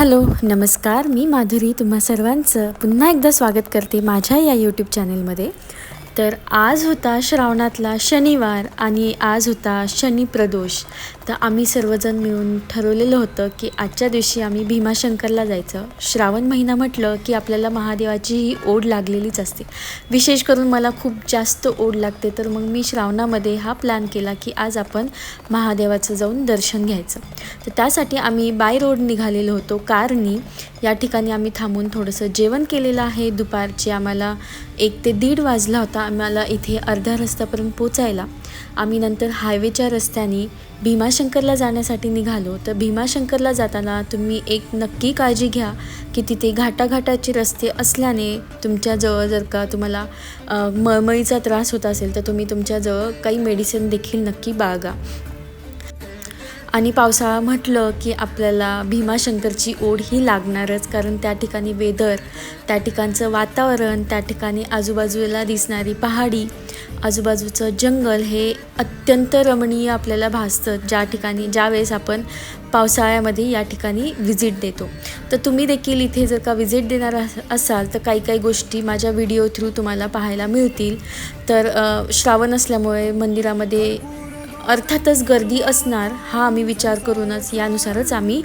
Hello नमस्कार. मी माधुरी. तुम्हा सर्वांचं पुन्हा एकदा स्वागत करते माझ्या या यूट्यूब चॅनेलमध्ये तर आज होता श्रावणातला शनिवार आणि आज होता शनी प्रदोष. तर आम्ही सर्वजण मिळून ठरवलेलं होतं की आजच्या दिवशी आम्ही भीमाशंकरला जायचं. श्रावण महिना म्हटलं की आपल्याला महादेवाची ही ओढ लागलेलीच असते. विशेष करून मला खूप जास्त ओढ लागते तर मग मी श्रावणामध्ये हा प्लॅन केला की आज आपण महादेवाचं जाऊन दर्शन घ्यायचं. तर त्यासाठी आम्ही बाय रोड निघालेलो होतो कारनी. या ठिकाणी आम्ही थांबून थोडंसं जेवण केलेलं आहे. दुपारचे आम्हाला एक ते दीड वाजला होता. आम्हाला इथे अर्ध्या रस्त्यापर्यंत पोचायला. आम्ही नंतर हायवेच्या रस्त्याने भीमाशंकरला जाण्यासाठी निघालो. तर भीमाशंकरला जाताना तुम्ही एक नक्की काळजी घ्या की तिथे घाटाघाटाचे रस्ते असल्याने तुमच्याजवळ जर का तुम्हाला मळमळीचा त्रास होत असेल तर तुम्ही तुमच्याजवळ काही मेडिसिन देखील नक्की बाळगा. आणि पावसाळा म्हटलं की आपल्याला भीमाशंकरची ओढ ही लागणारच कारण त्या ठिकाणी वेदर त्या ठिकाणचं वातावरण त्या ठिकाणी आजूबाजूला दिसणारी पहाडी आजूबाजूचं जंगल हे अत्यंत रमणीय आपल्याला भासतं ज्या ठिकाणी ज्यावेळेस आपण पावसाळ्यामध्ये या ठिकाणी व्हिजिट देतो. तर तुम्ही देखील इथे जर का व्हिजिट देणार असाल तर काही काही गोष्टी माझ्या व्हिडिओ थ्रू तुम्हाला पाहायला मिळतील. तर श्रावण असल्यामुळे मंदिरामध्ये अर्थातच गर्दी असणार हा आम्ही विचार करूनच यानुसारच आम्ही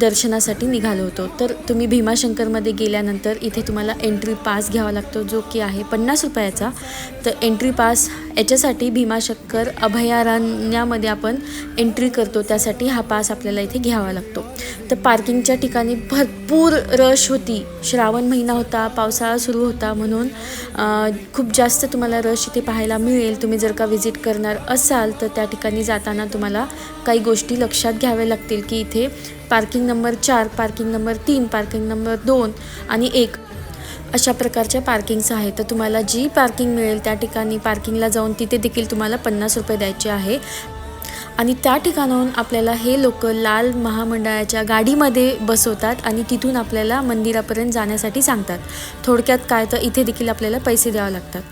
दर्शनासाठी निघालो होतो. तर तुम्ही भीमाशंकरमध्ये गेल्यानंतर इथे तुम्हाला एंट्री पास घ्यावा लागतो जो की आहे पन्नास रुपयाचा. तर एंट्री पास याच्यासाठी भीमाशंकर अभयारण्यामध्ये आपण एंट्री करतो. त्यासाठी हा पास आपल्याला इथे घ्यावा लागतो. तर पार्किंगच्या ठिकाणी भरपूर रश होती. श्रावण महिना होता पावसाळा सुरू होता म्हणून खूप जास्त तुम्हाला रश इथे पाहायला मिळेल. तुम्ही जर का व्हिजिट करणार असाल तर त्या ठिकाणी जाताना तुम्हाला काही गोष्टी लक्षात घ्याव्या लागतील की इथे पार्किंग नंबर चार पार्किंग नंबर तीन पार्किंग नंबर दोन आणि एक. अशा प्रकारच्या पार्किंग्स आहेत. तर तुम्हाला जी पार्किंग मिळेल त्या ठिकाणी पार्किंगला जाऊन तिथे देखील तुम्हाला पन्नास रुपये द्यायचे आहे. आणि त्या ठिकाणाहून आपल्याला हे लोक लाल महामंडळाच्या गाडीमध्ये बसवतात आणि तिथून आपल्याला मंदिरापर्यंत जाण्यासाठी सांगतात. थोडक्यात काय तर इथे देखील आपल्याला पैसे द्यावे लागतात.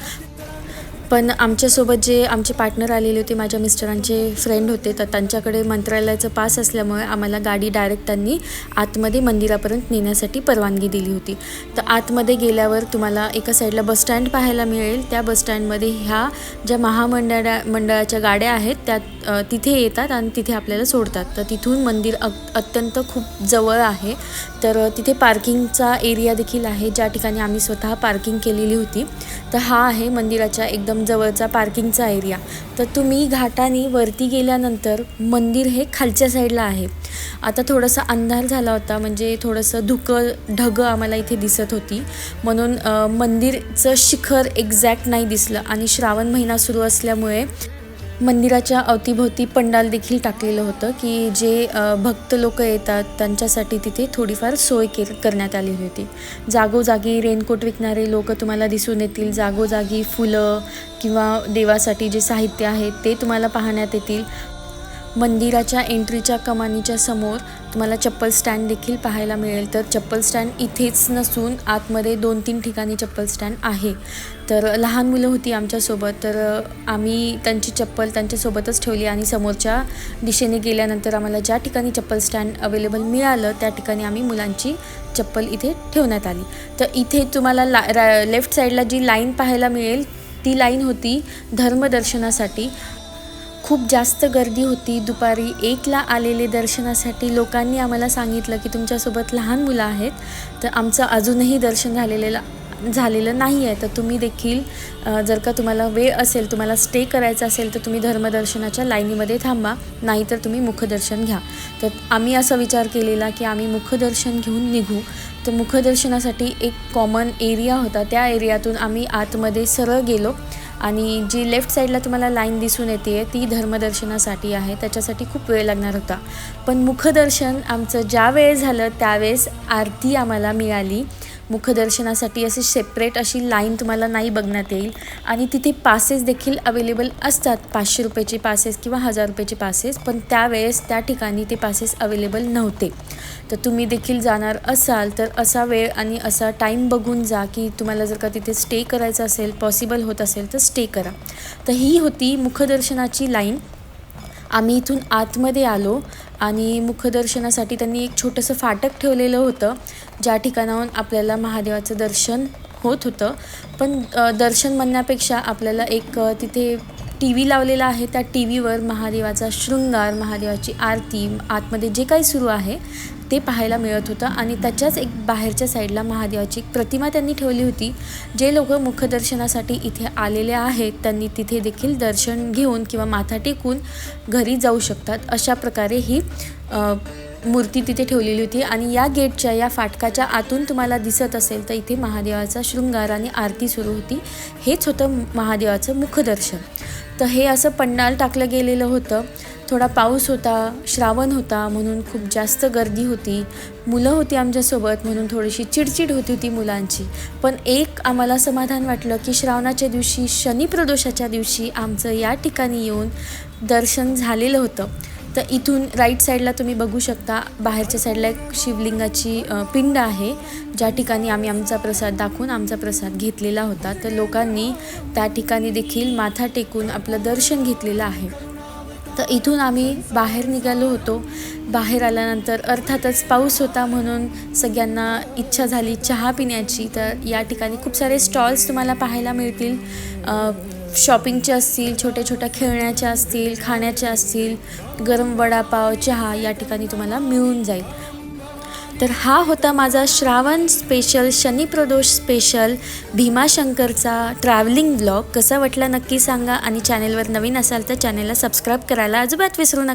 पण आमच्यासोबत जे आमचे पार्टनर आलेले होते माझ्या मिस्टरांचे फ्रेंड होते तर त्यांच्याकडे मंत्रालयाचं पास असल्यामुळे आम्हाला गाडी डायरेक्ट त्यांनी आतमध्ये मंदिरापर्यंत नेण्यासाठी परवानगी दिली होती. तर आतमध्ये गेल्यावर तुम्हाला एका साईडला बसस्टँड पाहायला मिळेल. त्या बसस्टँडमध्ये ह्या ज्या महामंडळा मंडळाच्या गाड्या आहेत त्या तिथे येतात आणि तिथे आपल्याला सोडतात. तर तिथून मंदिर अ अत्यंत खूप जवळ आहे. तर तिथे पार्किंगचा एरिया देखील आहे ज्या ठिकाणी आम्ही स्वतः पार्किंग केलेली होती. तर हा आहे मंदिराच्या एकदम जवळचा पार्किंगचा एरिया तर तुम्ही घाटाने वरती गेल्यानंतर मंदिर हे खालच्या साईडला आहे. आता थोडासा अंधार झाला होता म्हणजे थोडंसं धुकं ढगं आम्हाला इथे दिसत होती. म्हणून मंदिरचं शिखर एक्झॅक्ट नाही दिसलं आणि श्रावण महिना सुरू असल्यामुळे मंदिराच्या अवतीभोवती पंडाल देखील टाकलेलं होतं की जे भक्त लोक येतात त्यांच्यासाठी तिथे थोडीफार सोय के करण्यात आली होती. जागोजागी रेनकोट विकणारे लोक तुम्हाला दिसून येतील जागोजागी फुलं किंवा देवासाठी जे साहित्य आहे ते तुम्हाला पाहण्यात येतील. मंदिराच्या एंट्रीच्या कमानीच्या समोर तुम्हाला चप्पल स्टँड देखील पाहायला मिळेल. तर चप्पल स्टँड इथेच नसून आतमध्ये दोन तीन ठिकाणी चप्पल स्टँड आहे. तर लहान मुलं होती आमच्यासोबत तर आम्ही त्यांची चप्पल त्यांच्यासोबतच ठेवली आणि समोरच्या दिशेने गेल्यानंतर आम्हाला ज्या ठिकाणी चप्पल स्टँड अवेलेबल मिळालं त्या ठिकाणी आम्ही मुलांची चप्पल इथे ठेवण्यात आली. तर इथे तुम्हाला ला रा लेफ्ट साईडला जी लाईन पाहायला मिळेल ती लाईन होती धर्मदर्शनासाठी. खूप जास्त गर्दी होती. दुपारी एकला आलेले दर्शनासाठी लोकांनी आम्हाला सांगितलं की तुमच्यासोबत लहान मुलं आहेत. तर आमचं अजूनही दर्शन झालेलं झालेलं नाही आहे तर तुम्ही देखील जर का तुम्हाला वेळ असेल तुम्हाला स्टे करायचा असेल तर तुम्ही धर्मदर्शनाच्या लाईनीमध्ये थांबा. नाहीतर तुम्ही मुखदर्शन घ्या. तर आम्ही असा विचार केलेला की आम्ही मुखदर्शन घेऊन निघू. तर मुखदर्शनासाठी एक कॉमन एरिया होता. त्या एरियातून आम्ही आतमध्ये सरळ गेलो. आणि जी लेफ्ट साईडला तुम्हाला लाईन दिसून येते ती धर्मदर्शनासाठी आहे. त्याच्यासाठी खूप वेळ लागणार होता. पण मुखदर्शन आमचं ज्या वेळ झालं त्यावेळेस आरती आम्हाला मिळाली. मुखदर्शनासाठी असे सेपरेट अशी लाईन तुम्हाला नाही बघण्यात येईल. आणि तिथे पासेस देखील अवेलेबल असतात. पाचशे रुपयाचे पासेस किंवा हजार रुपयाचे पासेस पण त्यावेळेस त्या ठिकाणी ते पासेस अवेलेबल नव्हते. तर तुम्ही देखील जाणार असाल तर असा वेळ आणि असा टाईम बघून जा की तुम्हाला जर का तिथे स्टे करायचं असेल पॉसिबल होत असेल तर स्टे करा. तर ही होती मुखदर्शनाची लाईन आम्ही इथून आतमध्ये आलो आणि मुखदर्शनासाठी त्यांनी एक छोटंसं फाटक ठेवलेलं होतं. ज्या ठिकाणाहून आपल्याला महादेवाचं दर्शन होत होतं. पण दर्शन म्हणण्यापेक्षा आपल्याला एक तिथे टी व्ही लावलेला आहे. त्या टी व्हीवर महादेवाचा शृंगार महादेवाची आरती आतमध्ये जे काही सुरू आहे ते पाहायला मिळत होतं. आणि त्याच्याच एक बाहेरच्या साईडला महादेवाची एक प्रतिमा त्यांनी ठेवली होती. जे लोक मुखदर्शनासाठी इथे आलेले आहेत त्यांनी तिथे देखील दर्शन घेऊन किंवा माथा टेकून घरी जाऊ शकतात. अशा प्रकारे ही मूर्ती तिथे ठेवलेली होती आणि या गेटच्या या फाटकाच्या आतून तुम्हाला दिसत असेल तर इथे महादेवाचा शृंगार आणि आरती सुरू होती. हेच होतं महादेवाचं मुखदर्शन. तर हे असं पंडाल टाकलं गेलेलं होतं. थोडा पाऊस होता श्रावण होता म्हणून खूप जास्त गर्दी होती. मुलं होती आमच्यासोबत म्हणून थोडीशी चिडचिड होती होती मुलांची. पण एक आम्हाला समाधान वाटलं की श्रावणाच्या दिवशी शनिप्रदोषाच्या दिवशी आमचं या ठिकाणी येऊन दर्शन झालेलं होतं. तर इथून राईट साईडला तुम्ही बघू शकता बाहेरच्या साईडला एक शिवलिंगाची पिंड आहे. ज्या ठिकाणी आम्ही आमचा प्रसाद दाखवून आमचा प्रसाद घेतलेला होता. तर लोकांनी त्या ठिकाणी देखील माथा टेकून आपलं दर्शन घेतलेलं आहे. तर इथून आम्ही बाहेर निघालो होतो. बाहेर आल्यानंतर अर्थातच पाऊस होता म्हणून सगळ्यांना इच्छा झाली चहा पिण्याची. तर या ठिकाणी खूप सारे स्टॉल्स तुम्हाला पाहायला मिळतील. शॉपिंगच्या शॉपिंगचे असतील छोट्या छोट्या खेळण्याच्या असतील खाण्याच्या असतील गरम वडापाव चहा या ठिकाणी तुम्हाला मिळून जाईल. तर हा होता माझा श्रावण स्पेशल शनिप्रदोष स्पेशल भीमाशंकरचा ट्रॅव्हलिंग ब्लॉग कसा वाटला नक्की सांगा आणि चॅनेलवर नवीन असाल तर चॅनेलला सबस्क्राईब करायला अजिबात विसरू नका.